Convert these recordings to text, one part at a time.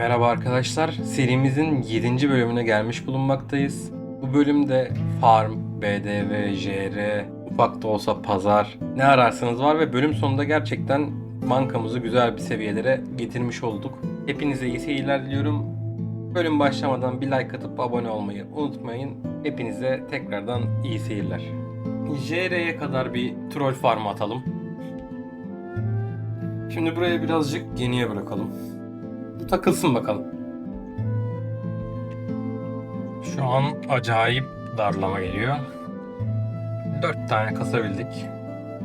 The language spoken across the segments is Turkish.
Merhaba arkadaşlar. Serimizin 7. bölümüne gelmiş bulunmaktayız. Bu bölümde farm, BDV, JR, ufak da olsa pazar ne ararsanız var ve bölüm sonunda gerçekten bankamızı güzel bir seviyelere getirmiş olduk. Hepinize iyi seyirler diliyorum. Bölüm başlamadan bir like atıp abone olmayı unutmayın. Hepinize tekrardan iyi seyirler. JR'ye kadar bir troll farm atalım. Şimdi buraya birazcık geniye bırakalım. Takılsın bakalım. Şu an acayip darlama geliyor. 4 tane kasabildik.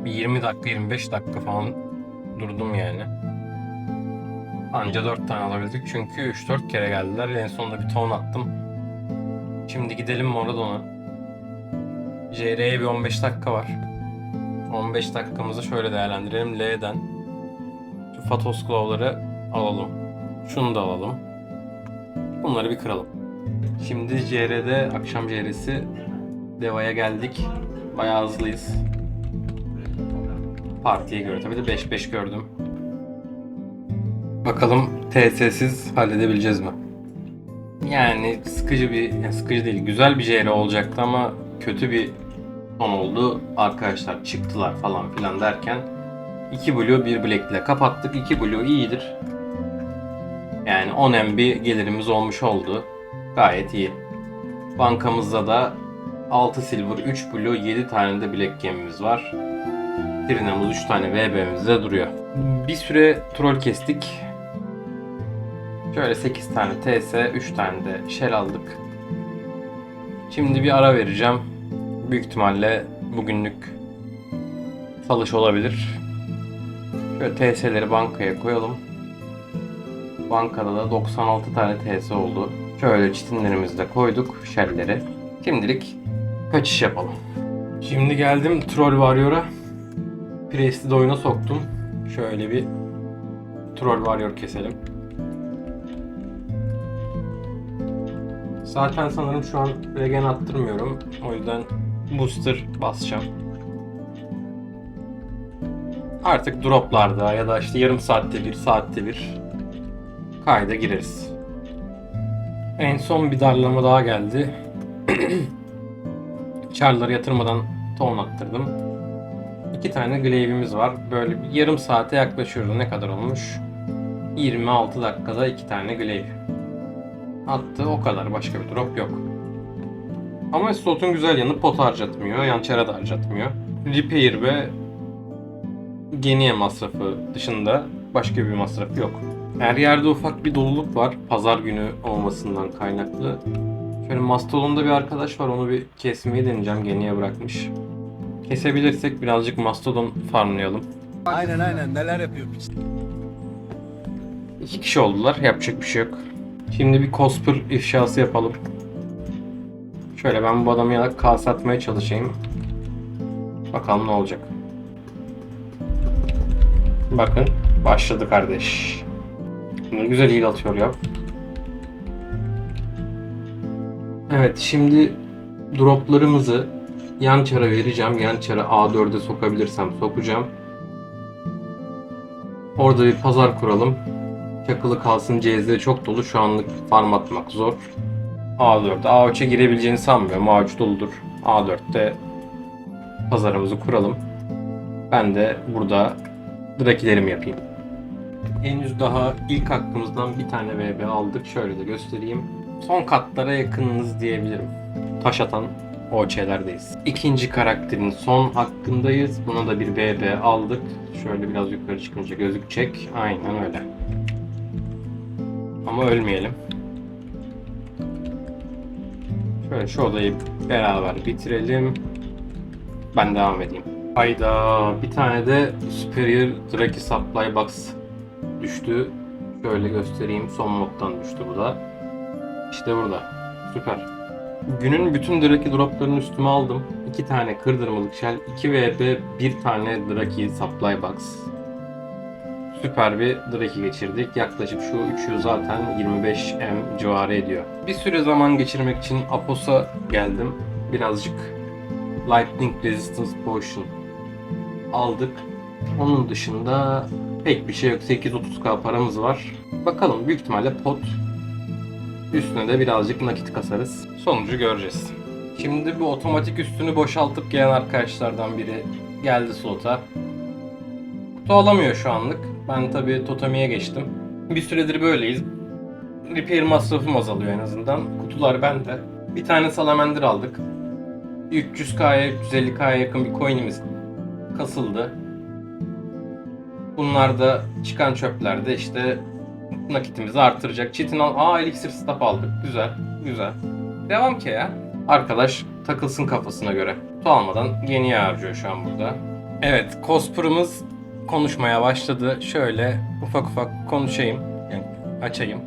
Bir 20 dakika 25 dakika falan durdum yani. Anca 4 tane alabildik çünkü 3-4 kere geldiler. En sonunda bir ton attım. Şimdi gidelim Moradon'a. JR'ye bir 15 dakika var. 15 dakikamızı şöyle değerlendirelim. L'den şu Fatos Glow'ları alalım. Şunu da alalım. Bunları bir kıralım. Şimdi JR'de akşam JR'si Deva'ya geldik. Bayağı hızlıyız. Partiye göre tabii de 5-5 gördüm. Bakalım TS'siz halledebileceğiz mi? Yani sıkıcı bir, yani sıkıcı değil, güzel bir JR olacaktı ama kötü bir son oldu. Arkadaşlar çıktılar falan filan derken 2 Blue 1 Black ile kapattık. 2 Blue iyidir. Yani 10 MB gelirimiz olmuş oldu. Gayet iyi. Bankamızda da 6 Silver, 3 Blue, 7 tane de Black Gemimiz var. Trinamız 3 tane VB'miz de duruyor. Bir süre troll kestik. Şöyle 8 tane TS, 3 tane de Shell aldık. Şimdi bir ara vereceğim. Büyük ihtimalle bugünlük salış olabilir. Şöyle TS'leri bankaya koyalım. Bankada da 96 tane TS oldu. Şöyle çitinlerimizi de koyduk, shellleri. Şimdilik kaçış yapalım. Şimdi geldim Troll Warrior'a. Priest'i de oyuna soktum. Şöyle bir Troll Warrior keselim. Zaten sanırım şu an regen attırmıyorum. O yüzden booster basacağım. Artık droplarda ya da işte yarım saatte bir, saatte bir kayda gireriz. En son bir darlama daha geldi. Char'ları yatırmadan ton attırdım. İki tane glaive'imiz var. Böyle bir yarım saate yaklaşıyoruz. Ne kadar olmuş? 26 dakikada iki tane glaive. Attı o kadar. Başka bir drop yok. Ama slotun güzel yanı pot harcatmıyor. Yançara da harcatmıyor. Repair ve geniye masrafı dışında başka bir masrafı yok. Her yerde ufak bir doluluk var. Pazar günü olmasından kaynaklı. Şöyle Mastodon'da bir arkadaş var. Onu bir kesmeyi deneyeceğim. Geniye bırakmış. Kesebilirsek birazcık Mastodon farmlayalım. Aynen aynen neler yapıyor. İki kişi oldular. Yapacak bir şey yok. Şimdi bir Cosper ifşası yapalım. Şöyle ben bu adamı yanak kase atmaya çalışayım. Bakalım ne olacak. Bakın başladı kardeş. Güzel heal atıyor ya. Evet şimdi droplarımızı yan çara vereceğim. Yan çara A4'e sokabilirsem sokacağım. Orada bir pazar kuralım. Çakılı kalsın CZ çok dolu. Şu anlık farm atmak zor. A4'e A3'e girebileceğini sanmıyorum. A3 doludur. A4'te pazarımızı kuralım. Ben de burada drakilerimi yapayım. Henüz daha ilk hakkımızdan bir tane VB aldık. Şöyle de göstereyim. Son katlara yakınız diyebilirim. Taş atan OÇ'lerdeyiz. İkinci karakterin son hakkındayız. Buna da bir VB aldık. Şöyle biraz yukarı çıkınca gözükecek. Aynen öyle. Ama ölmeyelim. Şöyle şu odayı beraber bitirelim. Ben devam edeyim. Hayda bir tane de Superior Draki Supply Box düştü. Şöyle göstereyim. Son moddan düştü bu da. İşte burada. Süper. Günün bütün Draki droplarını üstüme aldım. 2 tane kırdırmalık shell, 2 VB, 1 tane Draki Supply Box. Süper bir Draki geçirdik. Yaklaşık şu üçü zaten 25 M civarı ediyor. Bir süre zaman geçirmek için Apos'a geldim. Birazcık Lightning Resistance Potion aldık. Onun dışında Pek bir şey yok. 830k paramız var. Bakalım büyük ihtimalle pot. Üstüne de birazcık nakit kasarız. Sonucu göreceğiz. Şimdi bu otomatik üstünü boşaltıp gelen arkadaşlardan biri geldi slota. Kutu alamıyor şu anlık. Ben tabii Totemi'ye geçtim. Bir süredir böyleyiz. Repair masrafım azalıyor en azından. Kutular bende. Bir tane salamander aldık. 300k'ya 350k'ya yakın bir coin'imiz kasıldı. Bunlar da çıkan çöplerde işte nakitimizi artıracak. Çetin al. Aa elixir stop aldık. Güzel. Güzel. Devam ki ya. Arkadaş takılsın kafasına göre. Kutu almadan yeni harcıyor şu an burada. Evet, Cosper'ımız konuşmaya başladı. Şöyle ufak ufak konuşayım. Yani açayım.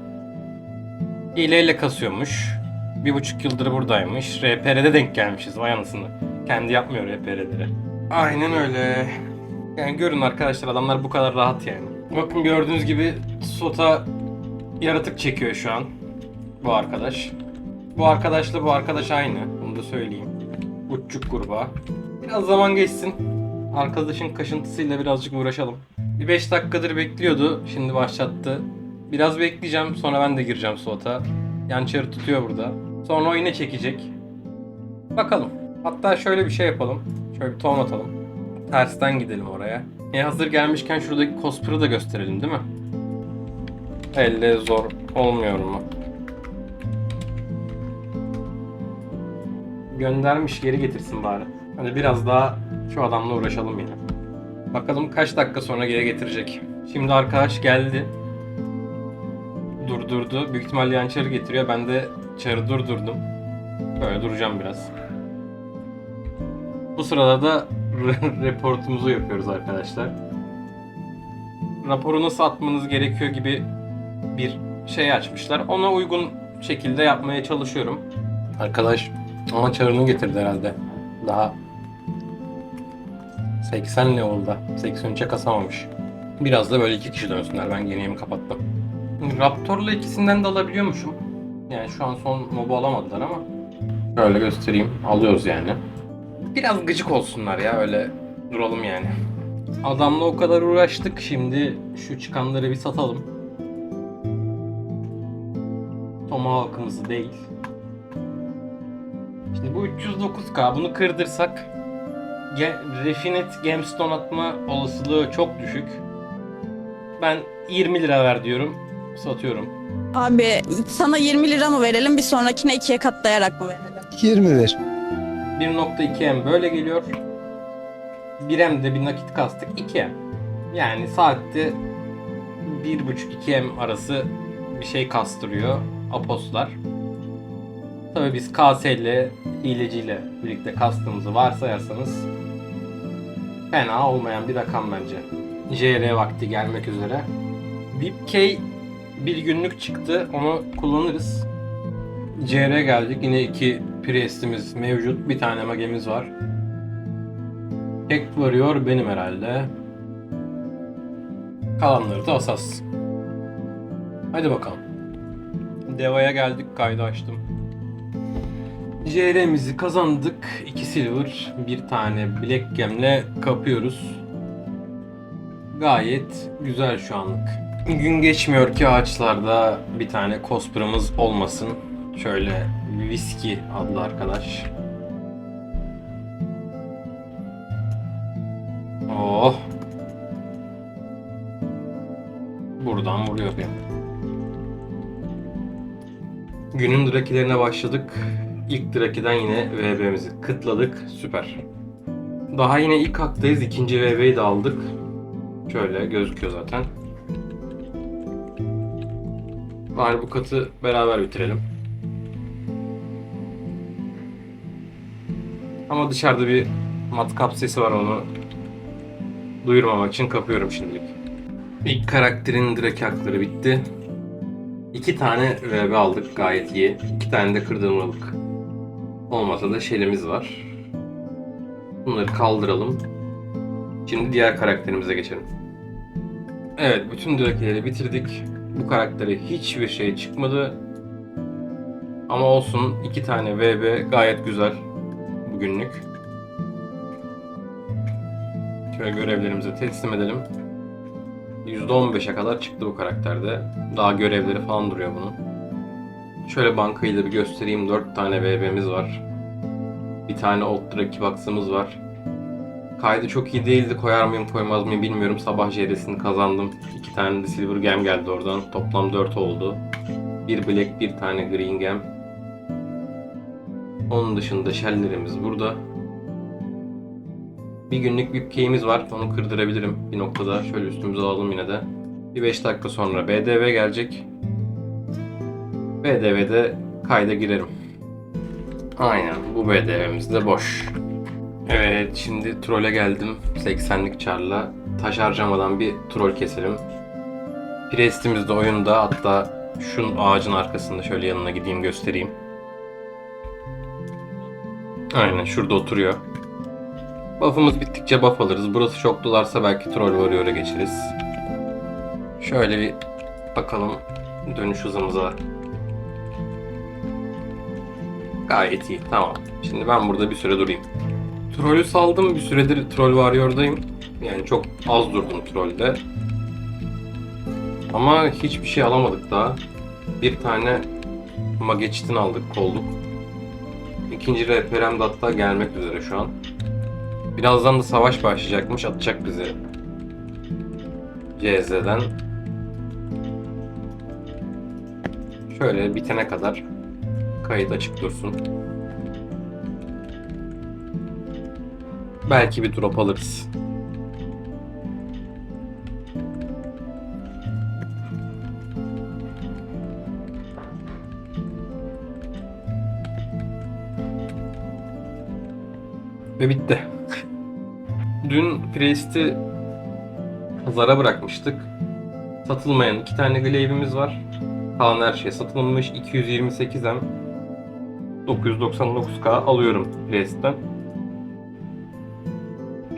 Hileyle kasıyormuş. Bir buçuk yıldır buradaymış. RPR'de denk gelmişiz vay anasını. Kendi yapmıyor RPR'leri. Aynen öyle. Yani görün arkadaşlar adamlar bu kadar rahat yani. Bakın gördüğünüz gibi SOTA yaratık çekiyor şu an. Bu arkadaş. Bu arkadaşla bu arkadaş aynı. Bunu da söyleyeyim. Uççuk kurbağa. Biraz zaman geçsin. Arkadaşın kaşıntısıyla birazcık uğraşalım. Bir 5 dakikadır bekliyordu. Şimdi başlattı. Biraz bekleyeceğim. Sonra ben de gireceğim SOTA. Yançarı tutuyor burada. Sonra o yine çekecek. Bakalım. Hatta şöyle bir şey yapalım. Şöyle bir ton atalım. Tersten gidelim oraya. E hazır gelmişken şuradaki Cosper'ı da gösterelim değil mi? Elle zor olmuyor mu? Göndermiş geri getirsin bari. Hani biraz daha şu adamla uğraşalım yine. Bakalım kaç dakika sonra geri getirecek. Şimdi arkadaş geldi. Durdurdu. Büyük ihtimalle yan çarı getiriyor. Ben de çarı durdurdum. Böyle duracağım biraz. Bu sırada da reportumuzu yapıyoruz arkadaşlar. Raporu nasıl atmanız gerekiyor gibi bir şey açmışlar. Ona uygun şekilde yapmaya çalışıyorum. Arkadaş ama çarını getirdi herhalde. Daha 80 level'da. 83'e kasamamış. Biraz da böyle iki kişi dönsünler. Ben geniğimi kapattım. Raptor'la ikisinden de alabiliyormuşum. Yani şu an son mobu alamadılar ama. Şöyle göstereyim. Alıyoruz yani. Biraz gıcık olsunlar ya öyle duralım yani. Adamla o kadar uğraştık. Şimdi şu çıkanları bir satalım. Tomahawk'ımızı değil. Şimdi bu 309k bunu kırdırsak Refinet Gemstone atma olasılığı çok düşük. Ben 20 lira ver diyorum. Satıyorum. Abi sana 20 lira mı verelim bir sonrakine ikiye katlayarak mı verelim? 20 ver. 1.2M böyle geliyor. 1M de bir nakit kastık 2M. Yani saatte 1.5-2M arası bir şey kastırıyor Aposlar. Tabii biz KS ile hileciyle birlikte kastığımızı varsayarsanız fena olmayan bir rakam bence. JR vakti gelmek üzere. VIPK bir günlük çıktı. Onu kullanırız. CR geldik. Yine iki Priest'imiz mevcut. Bir tane magemiz var. Tek varıyor benim herhalde. Kalanları da asas. Hadi bakalım. Deva'ya geldik. Kaydı açtım. JR'mizi kazandık. 2 silver, bir tane Black Gem'le kapıyoruz. Gayet güzel şu anlık. Gün geçmiyor ki ağaçlarda bir tane Cosper'ımız olmasın. Şöyle Whiskey adlı arkadaş. Oh. Buradan vuruyor yani. Günün drakilerine başladık. İlk drakiden yine VB'mizi kıtladık. Süper. Daha yine ilk haktayız. İkinci VB'yi de aldık. Şöyle gözüküyor zaten. Bari bu katı beraber bitirelim. Ama dışarıda bir matkap sesi var onu duyurmamak için kapıyorum şimdilik. İlk karakterin direkt hakları bitti. İki tane VB aldık gayet iyi. İki tane de kırdırmalık. Olmasa da şelimiz var. Bunları kaldıralım. Şimdi diğer karakterimize geçelim. Evet bütün direkleri bitirdik. Bu karaktere hiçbir şey çıkmadı. Ama olsun iki tane VB gayet güzel bugünlük. Şöyle görevlerimizi teslim edelim. %15'e kadar çıktı bu karakterde. Daha görevleri falan duruyor bunun. Şöyle bankayı da bir göstereyim. 4 tane VB'miz var. Bir tane Old Draki Box'ımız var. Kaydı çok iyi değildi. Koyar mıyım koymaz mıyım bilmiyorum. Sabah JR'sini kazandım. 2 tane de Silver Gem geldi oradan. Toplam 4 oldu. Bir Black, bir tane Green Gem. Onun dışında shelllerimiz burada. Bir günlük bir key'imiz var. Onu kırdırabilirim bir noktada. Şöyle üstümüze alalım yine de. Bir 5 dakika sonra BDV gelecek. BDV'de kayda girerim. Aynen bu BDV'miz de boş. Evet şimdi trole geldim. 80'lik çarla. Taş harcamadan bir troll keselim. Priest'imiz de oyunda. Hatta şunun ağacın arkasında şöyle yanına gideyim göstereyim. Aynen şurada oturuyor. Buff'ımız bittikçe buff alırız. Burası çok dolarsa belki troll warrior'a geçeriz. Şöyle bir bakalım dönüş hızımıza. Gayet iyi. Tamam. Şimdi ben burada bir süre durayım. Trollü saldım. Bir süredir troll warrior'dayım. Yani çok az durdum trollde. Ama hiçbir şey alamadık daha. Bir tane Mageçit'in aldık, kolluk. İkinci rehberem de hatta gelmek üzere şu an. Birazdan da savaş başlayacakmış, atacak bizi. CZ'den. Şöyle bitene kadar kayıt açık dursun. Belki bir drop alırız. Ve bitti. Dün Priest'i pazara bırakmıştık. Satılmayan iki tane glaive'imiz var. Kalan her şey satılmış. 228M 999k alıyorum Priest'ten.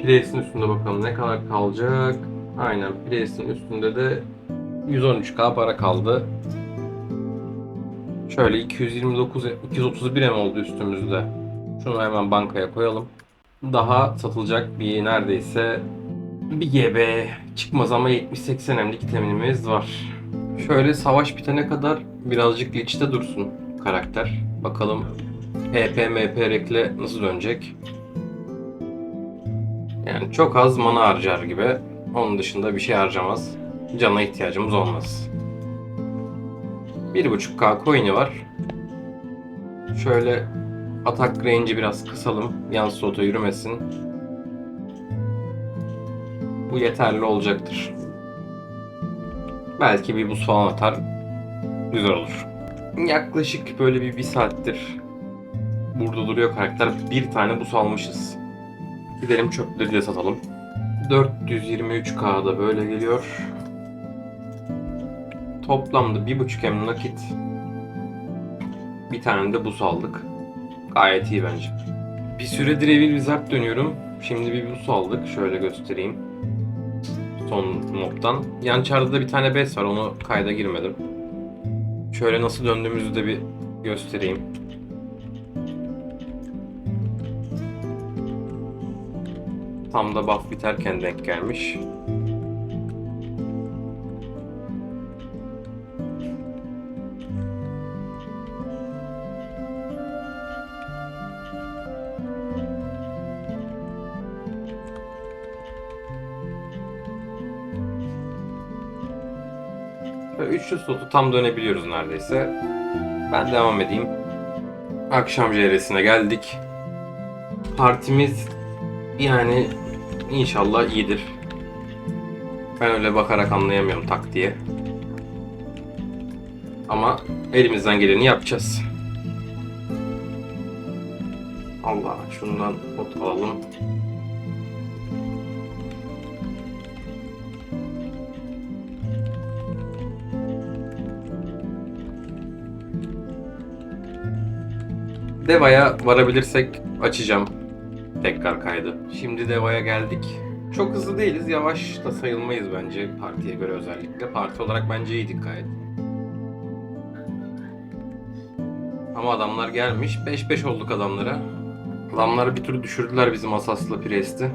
Priest'in üstünde bakalım ne kadar kalacak. Aynen Priest'in üstünde de 113k para kaldı. Şöyle 229 231 M oldu üstümüzde. Şunu hemen bankaya koyalım. Daha satılacak bir neredeyse bir GB çıkmaz ama 70-80 M'lik teminimiz var. Şöyle savaş bitene kadar birazcık glitch'te dursun karakter. Bakalım HP MP rekle nasıl dönecek. Yani çok az mana harcar gibi. Onun dışında bir şey harcamaz. Cana ihtiyacımız olmaz. 1.5k coin'i var. Şöyle atak range'i biraz kısalım. Yan slota yürümesin. Bu yeterli olacaktır. Belki bir buz falan atar. Güzel olur. Yaklaşık böyle bir, bir saattir burada duruyor karakter. Bir tane buz almışız. Gidelim çöpleri de satalım. 423k'da böyle geliyor. Toplamda 1.5 em nakit. Bir tane de buz aldık. Gayet iyi bence. Bir süredir Evil Wizard dönüyorum. Şimdi bir buz aldık. Şöyle göstereyim. Son mob'tan. Yan çarda da bir tane bes var. Onu kayda girmedim. Şöyle nasıl döndüğümüzü de bir göstereyim. Tam da buff biterken denk gelmiş. Slotu tam dönebiliyoruz neredeyse. Ben devam edeyim. Akşam JR'sine geldik. Partimiz yani inşallah iyidir. Ben öyle bakarak anlayamıyorum tak diye. Ama elimizden geleni yapacağız. Allah şundan not alalım. Deva'ya varabilirsek açacağım tekrar kaydı. Şimdi Deva'ya geldik. Çok hızlı değiliz, yavaş da sayılmayız bence partiye göre özellikle. Parti olarak bence iyiydik gayet. Ama adamlar gelmiş. 5-5 olduk adamlara. Adamları bir türlü düşürdüler bizim asaslı presti.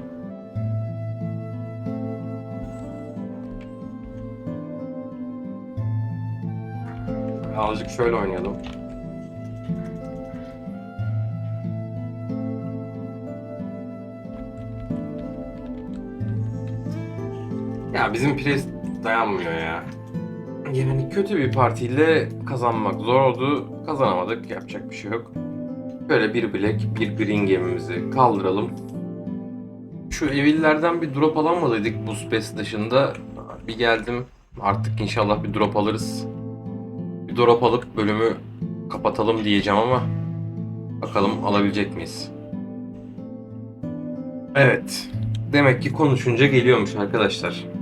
Azıcık şöyle oynayalım. Ya bizim pres dayanmıyor ya. Yani kötü bir partiyle kazanmak zor oldu. Kazanamadık. Yapacak bir şey yok. Böyle bir black, bir green gemimizi kaldıralım. Şu evillerden bir drop alamadıydık bu space dışında. Bir geldim. Artık inşallah bir drop alırız. Bir drop alıp bölümü kapatalım diyeceğim ama bakalım alabilecek miyiz? Evet. Demek ki konuşunca geliyormuş arkadaşlar.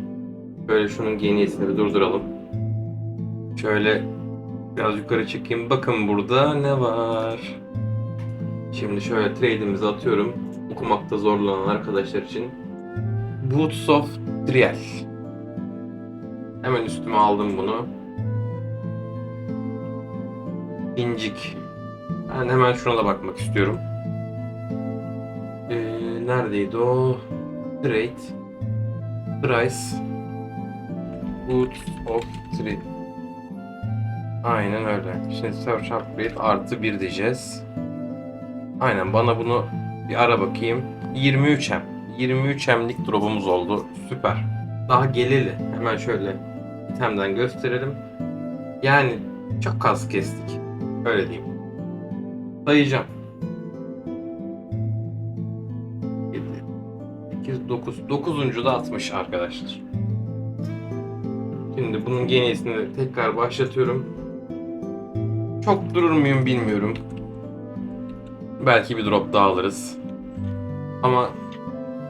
Böyle şunun geniyesini bir durduralım. Şöyle biraz yukarı çıkayım. Bakın burada ne var? Şimdi şöyle trade'imizi atıyorum. Okumakta zorlanan arkadaşlar için. Boots of Trial. Hemen üstüme aldım bunu. İncik. Ben hemen şuna da bakmak istiyorum. Ee, neredeydi o? Trade. Price. Boots of Trial. Aynen öyle. Şimdi search upgrade artı 1 diyeceğiz. Aynen bana bunu bir ara bakayım. 23M. 23M'lik drop'umuz oldu. Süper. Daha geleli. Hemen şöyle itemden gösterelim. Yani çok az kestik. Öyle diyeyim. Sayacağım. 7, 8, 9. 9. da 60 arkadaşlar. Şimdi bunun genisini tekrar başlatıyorum. Çok durur muyum bilmiyorum. Belki bir drop daha alırız. Ama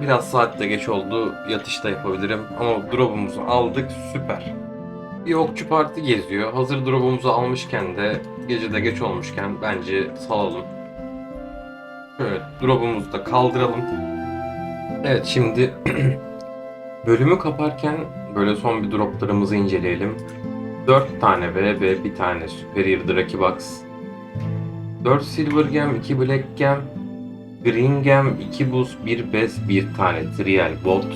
biraz saat de geç oldu. Yatışta yapabilirim. Ama drop'umuzu aldık. Süper. Bir okçu parti geziyor. Hazır drop'umuzu almışken de gece de geç olmuşken bence salalım. Şöyle drop'umuzu da kaldıralım. Evet şimdi bölümü kaparken böyle son bir droplarımızı inceleyelim. 4 tane VB, bir tane Superior Draki Box, 4 Silver Gem, 2 Black Gem, Green Gem, 2 Boost, 1 Best, 1 tane Trial Bot.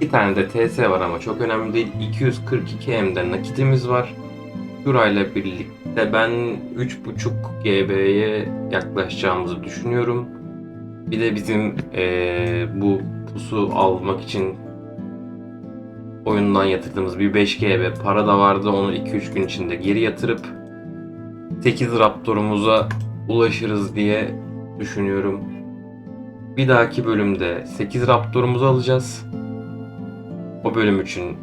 2 tane de TS var ama çok önemli değil. 242 M'den nakitimiz var. Şurayla birlikte ben 3.5 GB'ye yaklaşacağımızı düşünüyorum. Bir de bizim eee, bu pusu almak için oyundan yatırdığımız bir 5 GB para da vardı. Onu 2-3 gün içinde geri yatırıp 8 Raptor'umuza ulaşırız diye düşünüyorum. Bir dahaki bölümde 8 Raptor'umuzu alacağız. O bölüm için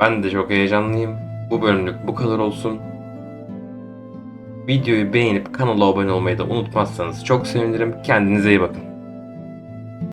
ben de çok heyecanlıyım. Bu bölümlük bu kadar olsun. Videoyu beğenip kanala abone olmayı da unutmazsanız çok sevinirim. Kendinize iyi bakın.